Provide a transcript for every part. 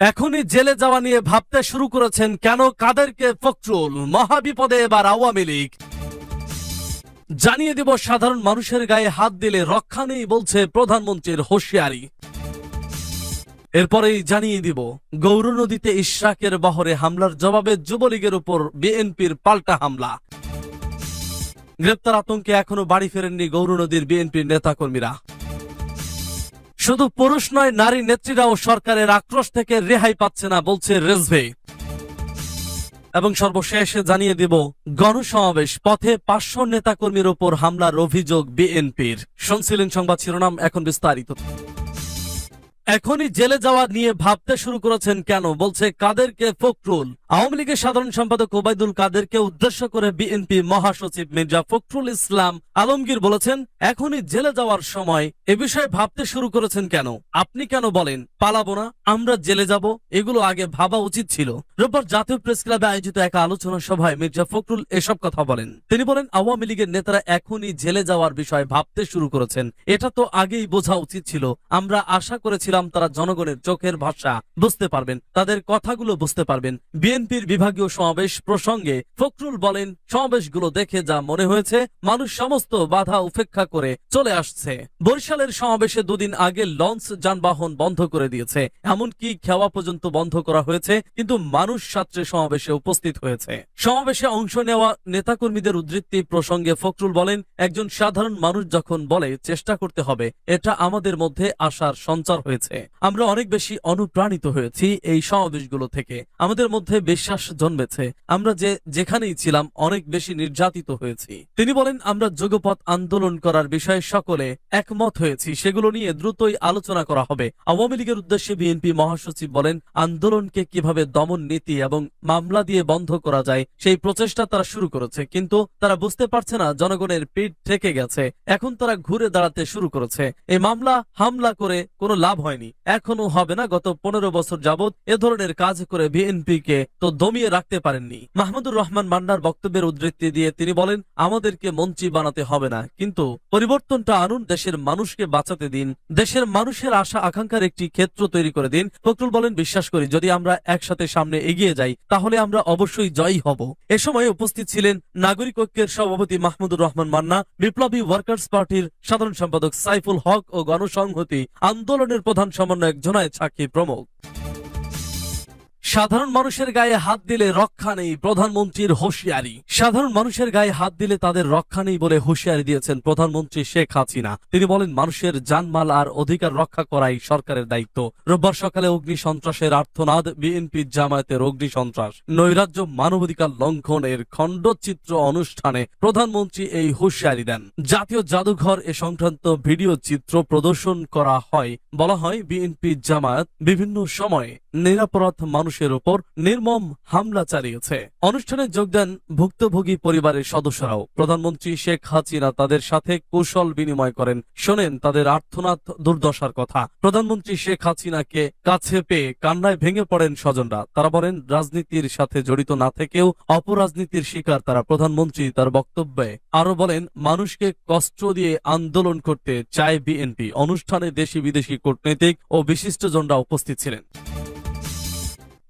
এখনই জেলে যাওয়া নিয়ে ভাবতে শুরু করেছেন কেন কাদেরকে ফখরুল, মহাবিপদে এবার আওয়ামী লীগ? জানিয়ে দিব, সাধারণ মানুষের গায়ে হাত দিলে রক্ষা নেই বলছে প্রধানমন্ত্রীর হুঁশিয়ারি। এরপরেই জানিয়ে দিব, গৌর নদীতে ইশরাকের বহরে হামলার জবাবে যুবলীগের উপর বিএনপির পাল্টা হামলা। গ্রেপ্তার আতঙ্কে এখনও বাড়ি ফেরেননি গৌর নদীর বিএনপির নেতাকর্মীরা। শুধু পুরুষ নয়, নারী নেত্রীরাও সরকারের আক্রোশ থেকে রেহাই পাচ্ছে না, বলছে রেজভে। এবং সর্বশেষে জানিয়ে দেব, গণসমাবেশ, পথে পাঁচশো নেতাকর্মীর ওপর হামলার অভিযোগ বিএনপির। শুনছিলেন সংবাদ শিরোনাম, এখন বিস্তারিত। এখনই জেলে যাওয়া নিয়ে ভাবতে শুরু করেছেন কেন? বলছে, কাদেরকে ফখরুল? আওয়ামী লীগের সাধারণ সম্পাদক ওবায়দুল কাদেরকে উদ্দেশ্য করে বিএনপি মহাসচিব মির্জা ফখরুল ইসলাম আলমগীর বলেছেন, এখনই জেলে যাওয়ার সময়। এ বিষয়ে ভাবতে শুরু করেছেন কেন? আপনি কেন বলেন, পালাবো না, আমরা জেলে যাব? এগুলো আগে ভাবা উচিত ছিল। রোববার জাতীয় প্রেস ক্লাবে আয়োজিত এক আলোচনা সভায় মির্জা ফখরুল এসব কথা বলেন। তিনি বলেন, আওয়ামী লীগের নেতারা এখনই জেলে যাওয়ার বিষয়ে ভাবতে শুরু করেছেন। এটা তো আগেই বোঝা উচিত ছিল। আমরা আশা করেছিলাম তারা জনগণের চোখের ভাষা বুঝতে পারবেন, তাদের কথাগুলো বুঝতে পারবেন। বিএনপির বিভাগীয় সমাবেশ প্রসঙ্গে ফখরুল বলেন, সমাবেশগুলো দেখে যা মনে হয়েছে, মানুষ সমস্ত বাধা উপেক্ষা করে চলে আসছে। বরিশালের সমাবেশে দুদিন আগে লঞ্চ যানবাহন বন্ধ করে দিয়েছে। এমনকি খেওয়া পর্যন্ত বন্ধ করা হয়েছে, কিন্তু মানুষ সাত্রে সমাবেশে উপস্থিত হয়েছে। সমাবেশে অংশ নেওয়া নেতাকর্মীদের উদ্ধৃতি প্রসঙ্গে ফখরুল বলেন, একজন সাধারণ মানুষ যখন বলে, চেষ্টা করতে হবে এটা আমাদের মধ্যে আসার সঞ্চার হয়েছে। আমরা অনেক বেশি অনুপ্রাণিত হয়েছি এই সমাবেশগুলো থেকে। আমাদের মধ্যে বিশ্বাস জন্মেছে। আমরা যে, যেখানেই ছিলাম, অনেক বেশি নির্যাতিত হয়েছি। তিনি বলেন, আমরা যুগপথ আন্দোলন করার বিষয়ে সকলে একমত হয়েছি। সেগুলো নিয়ে দ্রুতই আলোচনা করা হবে। আওয়ামী লীগের উদ্দেশ্যে বিএনপি মহাসচিব বলেন, আন্দোলনকে কীভাবে দমন নীতি এবং মামলা দিয়ে বন্ধ করা যায়, সেই প্রচেষ্টা তারা শুরু করেছে। কিন্তু তারা বুঝতে পারছে না, জনগণের পিঠ থেকে গেছে। এখন তারা ঘুরে দাঁড়াতে শুরু করেছে। এই মামলা, হামলা করে কোনো লাভ হয়নি। এখনও হবে না, গত পনেরো বছর যাবৎ এ ধরনের কাজ করে বিএনপি কে তো দমিয়ে রাখতে পারেননি। মাহমুদুর রহমান মান্নার বক্তব্যের উদ্ধৃতি দিয়ে তিনি বলেন, আমাদেরকে মন্ত্রী বানাতে হবে না। কিন্তু পরিবর্তনটা আনুন, দেশের মানুষকে বাঁচাতে দিন। দেশের মানুষের আশা, আকাঙ্ক্ষার একটি ক্ষেত্র তৈরি করে দিন। ফখরুল বলেন, বিশ্বাস করি, যদি আমরা একসাথে সামনে এগিয়ে যাই, তাহলে আমরা অবশ্যই জয়ী হব। এ সময় উপস্থিত ছিলেন নাগরিক ঐক্যের সভাপতি মাহমুদুর রহমান মান্না, বিপ্লবী ওয়ার্কার্স পার্টির সাধারণ সম্পাদক সাইফুল হক ও গণসংহতি আন্দোলনের প্রধান সমন্বয়ক জোনায়েদ সাক্ষী প্রমুখ। সাধারণ মানুষের গায়ে হাত দিলে রক্ষা নেই প্রধানমন্ত্রীর হুঁশিয়ারি। সাধারণ মানুষের গায়ে হাত দিলে তাদের রক্ষা নেই বলে হুঁশিয়ারি দিয়েছেন প্রধানমন্ত্রী শেখ হাসিনা। তিনি বলেন, মানুষের জানমাল আর অধিকার রক্ষা করাই সরকারের দায়িত্ব। রোববার সকালে অগ্নি সন্ত্রাসের আর্থনাদ বিএনপি জামায়াতের অগ্নি সন্ত্রাস। নৈরাজ্য মানবাধিকার লঙ্ঘনের খণ্ডচিত্র অনুষ্ঠানে প্রধানমন্ত্রী এই হুঁশিয়ারি দেন। জাতীয় জাদুঘর এ সংক্রান্ত ভিডিও চিত্র প্রদর্শন করা হয়। বলা হয়, বিএনপি জামায়াত বিভিন্ন সময়ে নিরাপরাধ মানুষের উপর নির্মম হামলা চালিয়েছে। অনুষ্ঠানে যোগ দেন ভুক্তভোগী পরিবারের সদস্যরাও। প্রধানমন্ত্রী শেখ হাসিনা তাদের সাথে কৌশল বিনিময় করেন। শোনেন তাদের আর্থনাথ দুর্দশার কথা। প্রধানমন্ত্রী শেখ হাসিনাকে কাছে পেয়ে কান্নায় ভেঙে পড়েন স্বজনরা। তারা বলেন, রাজনীতির সাথে জড়িত না থেকেও অপরাজনীতির শিকার তারা। প্রধানমন্ত্রী তার বক্তব্যে আরও বলেন, মানুষকে কষ্ট দিয়ে আন্দোলন করতে চায় বিএনপি। অনুষ্ঠানে দেশি বিদেশি কূটনৈতিক ও বিশিষ্টজনরা উপস্থিত ছিলেন।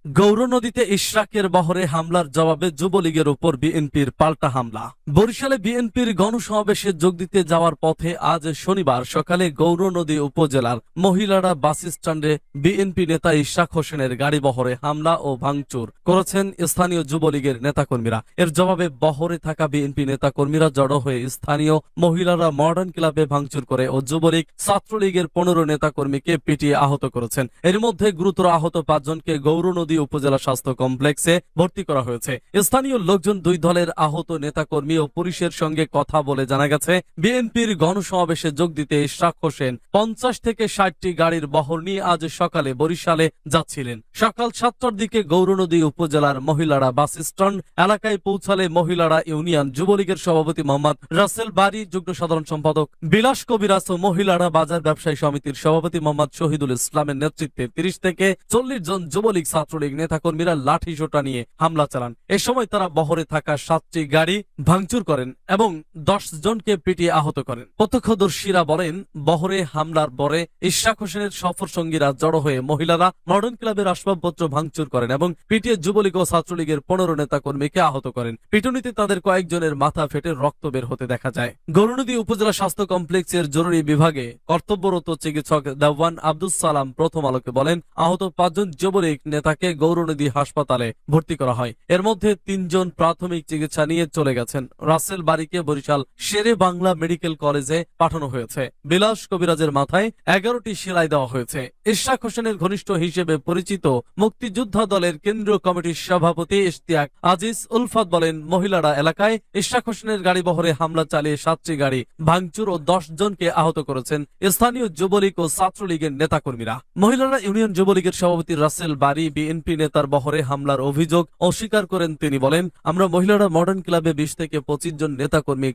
গৌর নদীতে ইশরাকের বহরে হামলার জবাবে যুবলীগের উপর বিএনপির পাল্টা হামলা। বরিশালে বিএনপির গণসমাবেশে যোগ দিতে যাওয়ার পথে আজ শনিবার সকালে গৌর নদী উপজেলার মহিলারা বাস স্ট্যান্ডে বিএনপি নেতা ইশরাক হোসেনের গাড়ি বহরে হামলা ও ভাঙচুর করেছেন স্থানীয় যুবলীগের নেতাকর্মীরা। এর জবাবে বহরে থাকা বিএনপি নেতাকর্মীরা জড়ো হয়ে স্থানীয় মহিলারা মডার্ন ক্লাবে ভাঙচুর করে ও যুবলীগ ছাত্রলীগের পনেরো নেতাকর্মীকে পিটিয়ে আহত করেছেন। এর মধ্যে গুরুতর আহত পাঁচজনকে গৌর নদী উপজেলা স্বাস্থ্য কমপ্লেক্সে ভর্তি করা হয়েছে। স্থানীয় লোকজন দুই দলের আহত নেতাকর্মী ও পুলিশের সঙ্গে কথা বলে জানা গেছে, বিএনপির গণসমাবেশে যোগ দিতে ইশরাক হোসেন পঞ্চাশ থেকে ষাটটি গাড়ির বহর নিয়ে আজ সকালে বরিশালে যাচ্ছিলেন। সকাল সাতটার দিকে গৌরনদী উপজেলার মহিলারা বাস স্ট্যান্ড এলাকায় পৌঁছালে মহিলারা ইউনিয়ন যুবলীগের সভাপতি মোহাম্মদ রাসেল বাড়ি যুগ্ম সাধারণ সম্পাদক বিলাস কবিরাস ও মহিলারা বাজার ব্যবসায়ী সমিতির সভাপতি মোহাম্মদ শহীদুল ইসলামের নেতৃত্বে তিরিশ থেকে চল্লিশ জন যুবলীগ ছাত্রলীগ ছাত্রলীগ নেতাকর্মীরা লাঠি সোটা নিয়ে হামলা চালান। এ সময় তারা বহরে থাকা সাতটি গাড়ি ভাঙচুর করেন এবং দশ জনকে পিটিয়ে আহত করেন। প্রত্যক্ষদর্শীরা বলেন, বহরে হামলার পরে ইশরাক হোসেনের সফর সঙ্গীরা জড়ো হয়ে মহিলারা মডার্ন ক্লাবের আসবাবপত্র ভাঙচুর করেন এবং পিটিয়ে যুবলীগ ও ছাত্রলীগের পনেরো নেতা কর্মীকে আহত করেন। পিটুনিতে তাদের কয়েকজনের মাথা ফেটে রক্ত বের হতে দেখা যায়। গৌরনদী উপজেলা স্বাস্থ্য কমপ্লেক্সের জরুরি বিভাগে কর্তব্যরত চিকিৎসক দেওয়ান আব্দুল সালাম প্রথম আলোকে বলেন, আহত পাঁচজন যুবলীগ নেতাকে গৌরনদী হাসপাতালে ভর্তি করা হয়। এর মধ্যে তিনজন প্রাথমিক চিকিৎসা নিয়ে চলে গেছেন। রাসেল বাড়িকে বরিশাল শেরে বাংলা মেডিকেল কলেজে পাঠানো হয়েছে। বিলাস কবিরাজের মাথায় এগারোটি সেলাই দেওয়া হয়েছে। ইশরাক হোসেনের ঘনিষ্ঠ হিসেবে পরিচিত মুক্তিযোদ্ধা দলের কেন্দ্রীয় কমিটির সভাপতি ইশতিয়াক আজিজ উলফাত বলেন, মহিলারা এলাকায় ইশরাক হোসেনের গাড়ি বহরে হামলা চালিয়ে সাতটি গাড়ি ভাঙচুর ও দশ জনকে আহত করেছেন স্থানীয় যুবলীগ ও ছাত্রলীগের নেতাকর্মীরা। মহিলারা ইউনিয়ন যুবলীগের সভাপতি রাসেল বাড়ি বিএনপি নেতার বহরে হামলার অভিযোগ অস্বীকার করেন তিনি বলেন, আমরা মহিলারা মডার্ন ক্লাবে বিশ থেকে পঁচিশ জন নেতাকর্মী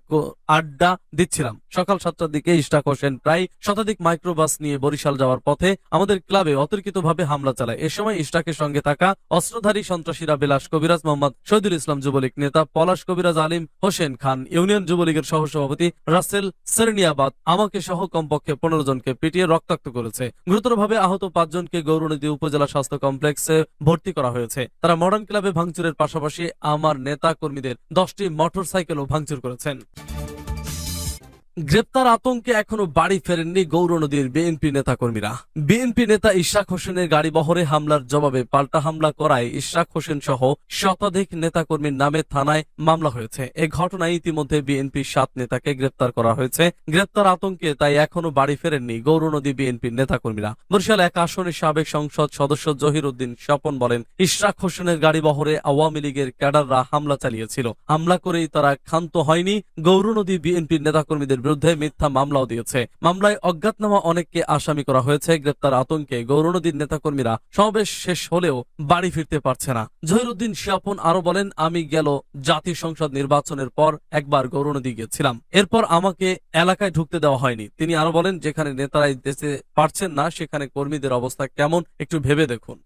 আড্ডা দিচ্ছিলাম। সকাল সাতটার দিকে ইশরাক হোসেন প্রায় শতাধিক মাইক্রোবাস নিয়ে বরিশাল যাওয়ার পথে আমাদের ক্লাবে অতর্কিতভাবে হামলা চালায়। এ সময় ইশরাকের সঙ্গে থাকা অস্ত্রধারী সন্ত্রাসীরা বিলাস কবিরাজ মোহাম্মদ শহীদুল ইসলাম যুবলীগ নেতা পলাশ কবিরাজ আলিম হোসেন খান, ইউনিয়ন যুবলীগের সহসভাপতি রাসেল সেরনিয়াবাদ আমাকে সহ কমপক্ষে পনেরো জনকে পিটিয়ে রক্তাক্ত করেছে। গুরুতরভাবে আহত পাঁচজনকে গৌরনদী উপজেলা স্বাস্থ্য কমপ্লেক্সে ভর্তি করা হয়েছে। তারা মডার্ন ক্লাবে ভাঙচুরের পাশাপাশি আমার নেতা কর্মীদের দশটি মোটর সাইকেলও ভাঙচুর করেছেন। গ্রেপ্তার আতঙ্কে এখনও বাড়ি ফেরেননি গৌরনদীর বিএনপি নেতাকর্মীরা। বিএনপি নেতা ইশরাক হোসেনের গাড়ি বহরে হামলার জবাবে পাল্টা হামলা করায় ইশরাক হোসেন সহ শতাধিক নেতাকর্মীর নামে থানায় মামলা হয়েছে। এ ঘটনায় ইতিমধ্যে বিএনপি সাত নেতাকে গ্রেপ্তার করা হয়েছে। গ্রেপ্তার আতঙ্কে তাই এখনও বাড়ি ফেরেননি গৌরনদী বিএনপির নেতাকর্মীরা। বরিশাল এক আসনের সাবেক সংসদ সদস্য জহির উদ্দিন স্বপন বলেন, ইশরাক হোসেনের গাড়ি বহরে আওয়ামী লীগের ক্যাডাররা হামলা চালিয়েছিল। হামলা করেই তারা ক্ষান্ত হয়নি। গৌর নদী বিএনপির নেতাকর্মীদের বিরুদ্ধে মিথ্যা মামলাও দিয়েছে। মামলায় অজ্ঞাতনামা অনেককে আসামি করা হয়েছে। গ্রেপ্তার আতঙ্কে গৌরনদীর নেতাকর্মীরা সমাবেশ শেষ হলেও বাড়ি ফিরতে পারছে না। জহিরুদ্দিন শিয়াপন আরও বলেন, আমি গেল জাতীয় সংসদ নির্বাচনের পর একবার গৌরনদী গিয়েছিলাম এরপর আমাকে এলাকায় ঢুকতে দেওয়া হয়নি। তিনি আরও বলেন, যেখানে নেতারাই দেশে পারছেন না, সেখানে কর্মীদের অবস্থা কেমন, একটু ভেবে দেখুন।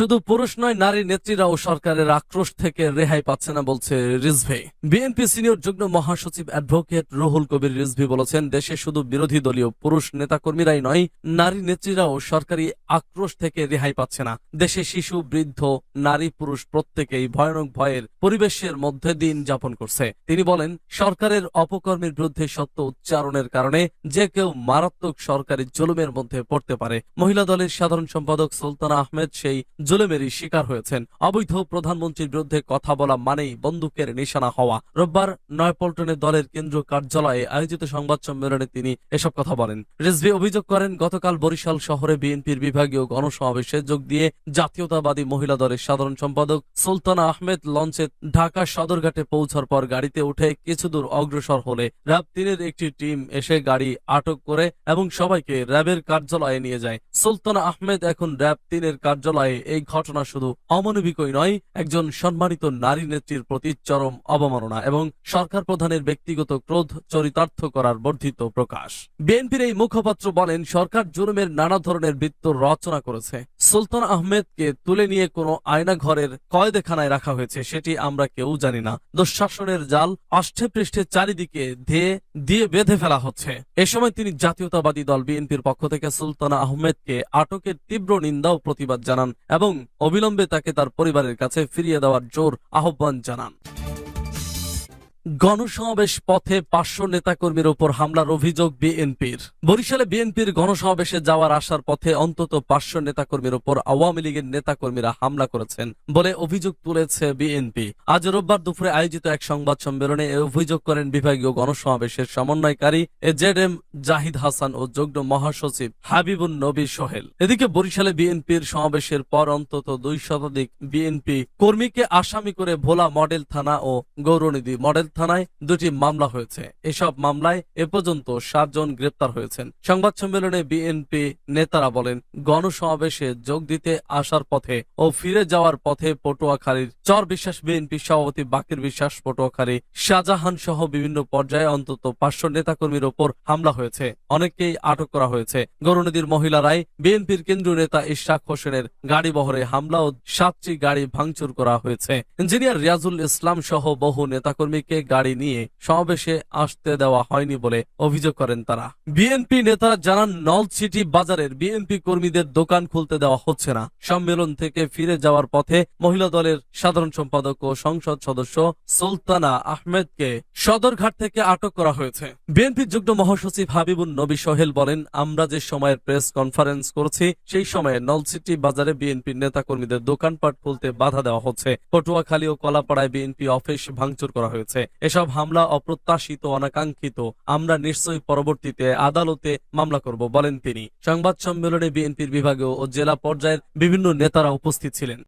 শুধু পুরুষ নয়, নারী নেত্রীরাও সরকারের আক্রোশ থেকে রেহাই পাচ্ছে না বলছে রিজভি। বিএনপি সিনিয়র যুগ্ম মহাসচিব অ্যাডভোকেট রুহুল কবির রিজভি বলেছেন, দেশে শুধু বিরোধী দলীয় পুরুষ নেতাকর্মীরাই নয়, নারী নেত্রীরাও সরকারি আক্রোশ থেকে রেহাই পাচ্ছে না। দেশে শিশু, বৃদ্ধ, নারী, পুরুষ প্রত্যেকেই ভয়ানক ভয়ের পরিবেশের মধ্যে দিন যাপন করছে। তিনি বলেন, সরকারের অপকর্মের বিরুদ্ধে সত্য উচ্চারণের কারণে যে কেউ মারাত্মক সরকারি জুলুমের মধ্যে পড়তে পারে। মহিলা দলের সাধারণ সম্পাদক সুলতানা আহমেদ সেই জুলুমেরই শিকার হয়েছেন। অবৈধ প্রধানমন্ত্রীর বিরুদ্ধে কথা বলা মানেই বন্দুকের নিশানা হওয়া। রোববার নয়পল্টনে দলের কেন্দ্রীয় কার্যালয়ে আয়োজিত সংবাদ সম্মেলনে তিনি এসব কথা বলেন। রিজভি অভিযোগ করেন, গতকাল বরিশাল শহরে বিএনপির বিভাগীয় গণসমাবেশে যোগ দিয়ে জাতীয়তাবাদী মহিলা দলের সাধারণ সম্পাদক সুলতানা আহমেদ লঞ্চে ঢাকা সদরঘাটে পৌঁছার পর গাড়িতে উঠে কিছুদূর অগ্রসর হলে র্যাব তিনের একটি টিম এসে গাড়ি আটক করে এবং সবাইকে র্যাবের কার্যালয়ে নিয়ে যায়। সুলতানা আহমেদ এখন র্যাব তিনের কার্যালয়ে এই ঘটনা শুধু অমানবিকই নয়, একজন সম্মানিত নারী নেত্রীর প্রতি চরম অবমাননা এবং সরকার প্রধানের ব্যক্তিগত ক্রোধ চরিতার্থ করার বর্ধিত প্রকাশ। বিএনপির এই মুখপাত্র বলেন, সরকার জুলুমের নানা ধরনের বৃত্ত রচনা করেছে। সুলতান আহমেদকে তুলে নিয়ে কোনো আয়না ঘরের কয়দেখানায় রাখা হয়েছে সেটি আমরা কেউ জানি না। দুঃশাসনের জাল আষ্ঠে পৃষ্ঠে চারিদিকে ধেয়ে দিয়ে বেঁধে ফেলা হচ্ছে। এ সময় তিনি জাতীয়তাবাদী দল বিএনপির পক্ষ থেকে সুলতানা আহমেদকে আটকের তীব্র নিন্দা ও প্রতিবাদ জানান এবং অবিলম্বে তাকে তার পরিবারের কাছে ফিরিয়ে দেওয়ার জোর আহ্বান জানান। গণসমাবেশ পথে পাঁচশো নেতাকর্মীর উপর হামলার অভিযোগ বিএনপির। বরিশালে বিএনপির গণসমাবেশে যাওয়ার আসার পথে অন্তত পাঁচশো নেতাকর্মীর উপর আওয়ামী লীগের নেতাকর্মীরা হামলা করেছেন বলে অভিযোগ তুলেছে বিএনপি। আজ রোববার দুপুরে আয়োজিত এক সংবাদ সম্মেলনে অভিযোগ করেন বিভাগীয় গণসমাবেশের সমন্বয়কারী জেড এম জাহিদ হাসান ও যুগ্ম মহাসচিব হাবিবুন নবী সোহেল। এদিকে বরিশালে বিএনপির সমাবেশের পর অন্তত দুই শতাধিক বিএনপি কর্মীকে আসামি করে ভোলা মডেল থানা ও গৌরনিধি মডেল থানায় দুটি মামলা হয়েছে। এসব মামলায় এ পর্যন্ত সাতজন গ্রেপ্তার হয়েছেন। সংবাদ সম্মেলনে বিএনপি নেতারা বলেন, গণসমাবেশে যোগ দিতে আসার পথে ও ফিরে যাওয়ার পথে পটুয়াখালীর চর বিশ্বাস বিএনপি সভাপতি বাকির বিশ্বাস পটুয়াখালী, শাহজাহান সহ বিভিন্ন পর্যায়ে অন্তত পাঁচশো নেতাকর্মীর ওপর হামলা হয়েছে। অনেককেই আটক করা হয়েছে। গৌরনদীর মহিলারাই বিএনপির কেন্দ্রীয় নেতা ইশাক হোসেনের গাড়ি বহরে হামলা ও সাতটি গাড়ি ভাঙচুর করা হয়েছে। ইঞ্জিনিয়ার রিয়াজুল ইসলাম সহ বহু নেতাকর্মীকে গাড়ি নিয়ে সমাবেশে আসতে দেওয়া হয়নি বলে অভিযোগ করেন তারা। বিএনপি নেতারা জানান নলছিটি বাজারের বিএনপি কর্মীদের দোকান খুলতে দেওয়া হচ্ছে না। সম্মেলন থেকে ফিরে যাওয়ার পথে মহিলা দলের সাধারণ সম্পাদক ও সংসদ সদস্য সুলতানা আহমেদকে সদরঘাট থেকে আটক করা হয়েছে। বিএনপির যুগ্ম মহাসচিব হাবিবুল নবী সোহেল বলেন, আমরা যে সময়ের প্রেস কনফারেন্স করছি, সেই সময়ে নলসিটি বাজারে বিএনপির নেতাকর্মীদের দোকানপাট খুলতে বাধা দেওয়া হচ্ছে। পটুয়াখালী ও কলাপাড়ায় বিএনপি অফিস ভাঙচুর করা হয়েছে। এসব হামলা অপ্রত্যাশিত, অনাকাঙ্ক্ষিত। আমরা নিশ্চয়ই পরবর্তীতে আদালতে মামলা করব, বলেন তিনি। সংবাদ সম্মেলনে বিএনপির বিভাগীয় ও জেলা পর্যায়ের বিভিন্ন নেতারা উপস্থিত ছিলেন।